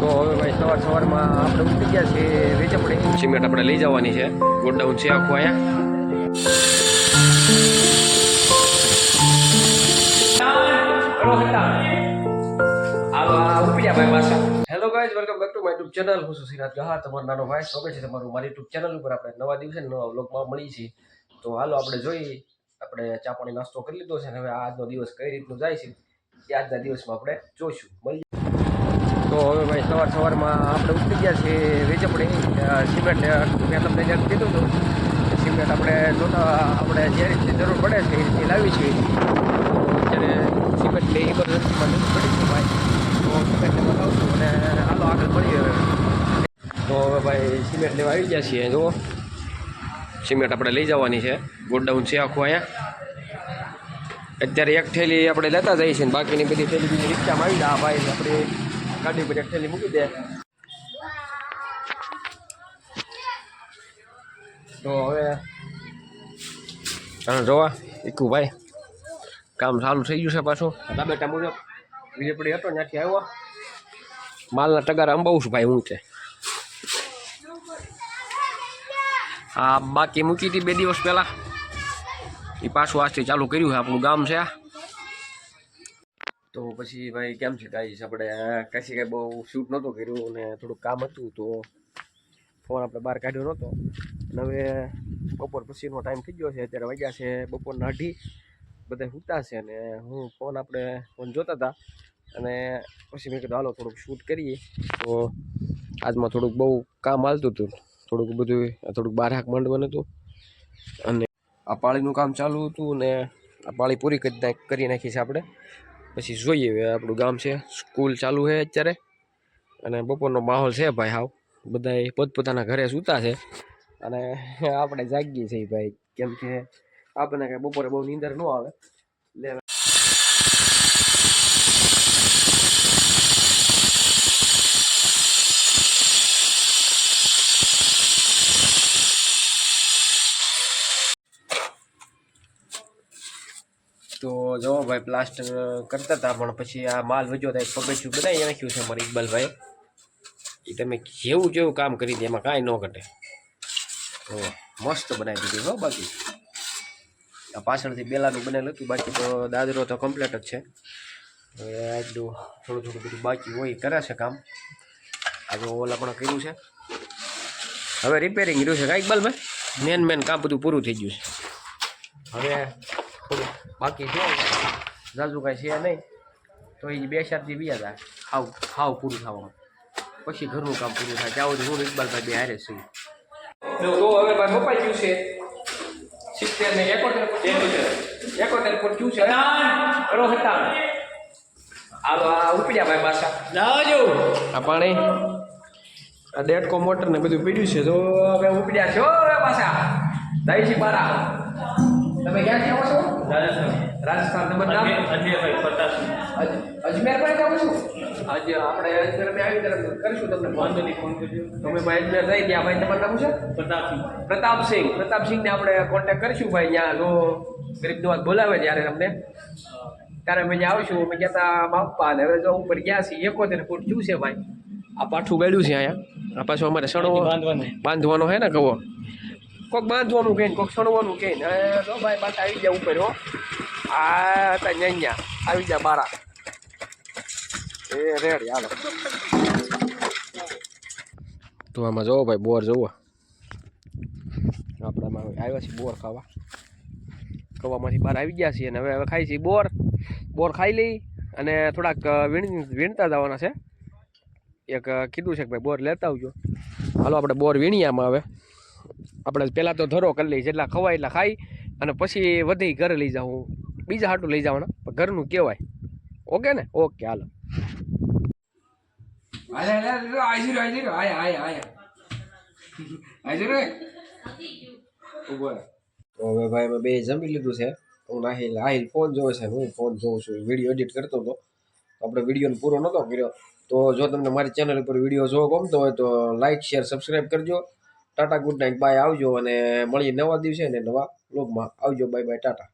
તો હવે ભાઈ સવાર સવારમાં આપણે ઉતરી ગયા છે વેચપડી સિમેન્ટ આપણે લઈ જવાની છે. ગોડાઉન છે આખું અહીંયા. Hello guys welcome back to my YouTube channel હું છું સિરાજ ગહા તમારો નાનો ભાઈ. સ્વાગત છે તમારું મારી યુટ્યુબ ચેનલ ઉપર. આપણે નવા દિવસે નવા વ્લોગમાં મળી છીએ. તો હાલો આપણે જોઈએ. આપણે ચા પાણી નાસ્તો કરી લીધો છે અને હવે આજનો દિવસ કઈ રીતનું જાય છે એ આજના દિવસમાં આપણે જોઈશું. મળી તો હવે ભાઈ સવાર સવારમાં આપણે ઉતરી ગયા છીએ વેચપડી સિમેન્ટ મેં તમને જેમ કીધું હતું સિમેન્ટ આપણે જોતા આપણે જે રીતે જરૂર પડે છે એ રીતે લાવી છે તો અત્યારે સિમેન્ટની ઇમરજન્સીમાં જરૂર પડી છે ભાઈ. તો સિમેન્ટ બતાવશું અને હાલો આગળ પડી હવે. તો હવે ભાઈ સિમેન્ટ લેવા આવી ગયા છીએ જુઓ સિમેન્ટ આપણે લઈ જવાની છે. ગોડાઉન છે આખું અહીંયા. અત્યારે એક થેલી આપણે લેતા જઈએ છીએ બાકીની બધી થેલી બીજી રિક્ષામાં આવી આ ભાઈ આપણે ગાડી પર એક થેલી મૂકી દે તો હવે ચાલો જોવા ઈકુ ભાઈ કામ ચાલુ થઈ ગયું છે પાછું ટામેટા મુજબ વીજળી હતો ત્યાંથી આવ્યો માલના ટગારા અંબાવું છું ભાઈ હું છે આ બાકી મૂકી હતી બે દિવસ પહેલાં એ પાછું આજથી ચાલુ કર્યું છે આપણું ગામ છે આ તો પછી ભાઈ કેમ છે ગાઈસ? આપણે કશી કાંઈ બહુ શૂટ નહોતું કર્યું અને થોડુંક કામ હતું તો ફોન આપણે બહાર કાઢ્યો નહોતો. અને હવે બપોર પછીનો ટાઈમ થઈ ગયો છે, અત્યારે વાગ્યા છે બપોરના અઢી. બધા સૂતા છે અને હું ફોન આપણે ફોન જોતા હતા. અને પછી મેં કીધું, હાલો, થોડુંક શૂટ કરીએ. તો આજમાં થોડુંક બહુ કામ હાલતું હતું. થોડુંક બધું, થોડુંક બાર હાક માંડવાનું હતું. અને આ પાળીનું કામ ચાલુ હતું ને આ પાળી પૂરી કરી નાખ, કરી નાખી છે આપણે. પછી જોઈએ હવે આપણું ગામ છે. સ્કૂલ ચાલુ છે અત્યારે. અને બપોરનો માહોલ છે ભાઈ હાવ. બધા પોતપોતાના ઘરે સૂતા છે. અને આપણે જાગીએ છીએ ભાઈ. કેમ કે આપણને કાંઈ બપોરે બહુ નીંદર ન આવે. જો ભાઈ પ્લાસ્ટર કરતા હતા, પણ પછી આ માલ વજો થાય પગથિયું બનાવી નાખ્યું છે અમારે ઇકબાલભાઈ. એ તમે જેવું જેવું કામ કરી દે, એમાં કાંઈ ન ઘટે. તો મસ્ત બનાવી દીધું હો બાકી. આ પાછળથી બેલાનું બનેલું હતું, બાકી તો દાદરો તો કમ્પ્લીટ જ છે. હવે આટલું થોડું થોડું બધું બાકી હોય, કરે છે કામ. આજે ઓલા પણ કર્યું છે. હવે રિપેરિંગ રહ્યું છે, કાંઈ ઇકબાલભાઈ? મેન મેન કામ બધું પૂરું થઈ ગયું છે. હવે થોડું બાકી જો જાજુ કાંઈ છે નહીં. તો એ બે ચારથી બીજા હતા ખાવ ખાવ પૂરું થવામાં પછી ઘરનું કામ પૂરું થાય. ત્યાં સુધી હું ઇકબાલભાઈ બે હારે છું જો હવે ભાઈ મપાઈ ગયું છે. સિત્તેર ને એકોતેર એકોતેર પર ગયું છે. કરો હતા હાલો આ ઉપડ્યા ભાઈ પાછા. લાવજો આ પાણી. આ દેડકો મોટર ને બધું પીડ્યું છે. તો હવે ઉપડ્યા છો. હવે પાછા. છે પારા. તમે ક્યાંથી આવો છો? રાજસ્થાન. નંબર નામ અજયભાઈ પતાસ અજ- અજમેર ભાઈ જાવ છું? આજે આપણે અજમેર મેં આવી તરફ કરીશું તમને ફોન નહીં ફોન કરજો. તમે ભાઈ અજમેર થઈ ગયા ભાઈ તમારું નામ છે? પચાસ પ્રતાપસિંહ પ્રતાપસિંહને આપણે કોન્ટેક્ટ કરીશું ભાઈ ત્યાં. જો ગરીબ વાત બોલાવે ત્યારે અમને ત્યારે અમે જ્યાં આવશું. અમે કહેતા બાપા ને હવે જો ઉપર ગયા છીએ. એકોતેર ફૂટ શું છે ભાઈ. આ પાઠું ગળ્યું છે અહીંયા. આ પાછું અમારે સણવો બાંધવાનું. બાંધવાનો હે ને કહો કોક બાંધવાનું કહીને કોક સણવાનું કહીને જો ભાઈ, પાછા આવી ગયા ઉપર, હો. આ હતા અહીંયા આવી ગયા બારા. એ રેડ, હાલો. તો આમાં જોવો ભાઈ, બોર જોવો આપણામાં આવ્યા છીએ બોર ખાવા. કવામાંથી બહાર આવી ગયા છીએ અને હવે હવે ખાઈ છીએ બોર. બોર ખાઈ લઈ અને થોડાક વીણ વીણતા જવાના છે. એક કીધું છે કે ભાઈ, બોર લેતા આવજો. હાલો, આપણે બોર વીણીએ આમાં હવે. આપણે પહેલાં તો ધરો કરી લઈએ જેટલા ખવાય એટલા ખાઈ અને પછી વધી ઘરે લઈ જાઉં બીજા હાટું લઈ જવાના. પણ ઘરનું કહેવાય. ઓકે ને? ઓકે હાલો. તો હવે ભાઈ અમે બે જમી લીધું છે. હું નાહિલ આહિલ ફોન જોવે છે. હું ફોન જોઉં છું. વીડિયો એડિટ કરતો હતો. આપણે વિડીયોને પૂરો નહોતો કર્યો. તો જો તમને મારી ચેનલ ઉપર વીડિયો જોવો ગમતો હોય તો લાઇક શેર સબસ્ક્રાઈબ કરજો. ટાટા ગુડ નાઇટ બાય આવજો. અને મળીએ નવા દિવસે ને નવા બ્લોગમાં આવજો બાય બાય ટાટા